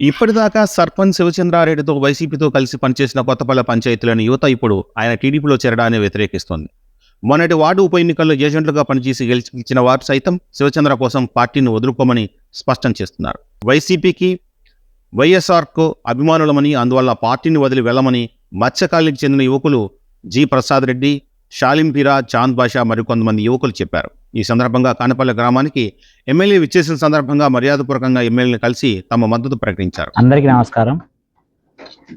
ఇప్పటిదాకా సర్పంచ్ శివచంద్రారెడ్డితో వైసీపీతో కలిసి పనిచేసిన కొత్తపల్లి పంచాయతీలోని యువత ఇప్పుడు ఆయన టీడీపీలో చేరడాన్ని వ్యతిరేకిస్తోంది. మొన్నటి వార్డు ఉప ఎన్నికల్లో ఏజెంట్లుగా పనిచేసి గెలిచిన వారు సైతం శివచంద్ర కోసం పార్టీని వదులుకోమని స్పష్టం చేస్తున్నారు. వైసీపీకి వైఎస్ఆర్కు అభిమానులమని అందువల్ల పార్టీని వదిలి వెళ్ళమని మత్స్యకాళికి చెందిన యువకులు జి ప్రసాద్ రెడ్డి షాలింపీరా చాంద్ బాషా మరికొంతమంది యువకులు చెప్పారు. ఈ సందర్భంగా కానపల్లి గ్రామానికి ఎమ్మెల్యే విచ్చేసిన సందర్భంగా మర్యాదపూర్వకంగా ఎమ్మెల్యేని కలిసి తమ మద్దతు ప్రకటించారు. అందరికీ నమస్కారం.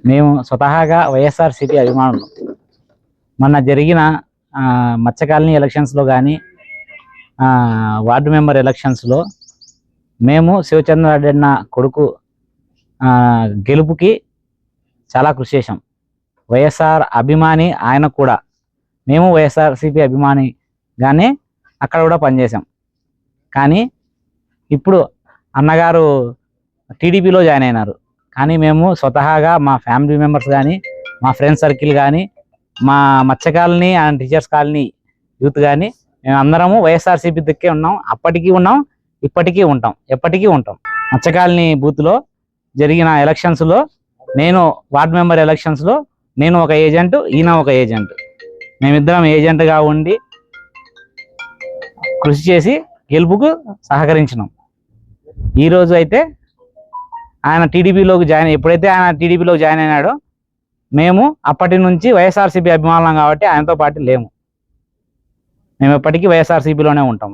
మేము స్వతహాగా వైఎస్ఆర్సీపీ అభిమానులు. మొన్న జరిగిన మత్స్యకాలనీ మత్స్య కాలనీ ఎలక్షన్స్లో కానీ వార్డు మెంబర్ ఎలక్షన్స్లో మేము శివచంద్రారెడ్డి అన్న కొడుకు గెలుపుకి చాలా కృషి చేశాం. వైఎస్ఆర్ అభిమాని ఆయన కూడా. మేము వైఎస్ఆర్సీపీ అభిమానిగానే అక్కడ కూడా పనిచేసాం కానీ ఇప్పుడు అన్నగారు టీడీపీలో జాయిన్ అయినారు. కానీ మేము స్వతహాగా మా ఫ్యామిలీ మెంబర్స్ కానీ మా ఫ్రెండ్స్ సర్కిల్ కానీ మా Matsya colony and teachers colony youth కానీ మేము అందరము వైఎస్ఆర్సీపీ దిక్కే ఉన్నాం. అప్పటికీ ఉన్నాం ఇప్పటికీ ఉంటాం ఎప్పటికీ ఉంటాం. మత్స్యకాలనీ బూత్లో జరిగిన ఎలక్షన్స్లో నేను వార్డ్ మెంబర్ ఎలక్షన్స్లో నేను ఒక ఏజెంట్ ఈయన ఒక ఏజెంట్ మేమిద్దరం ఏజెంట్గా ఉండి కృషి చేసి గెలుపుకు సహకరించినాం. ఈ రోజు అయితే ఆయన టీడీపీలోకి జాయిన్ ఎప్పుడైతే ఆయన టీడీపీలోకి జాయిన్ అయినాడో మేము అప్పటి నుంచి వైఎస్ఆర్సీపీ అభిమానులం కాబట్టి ఆయనతో పాటు లేము. మేము ఎప్పటికీ వైఎస్ఆర్సీపీలోనే ఉంటాం.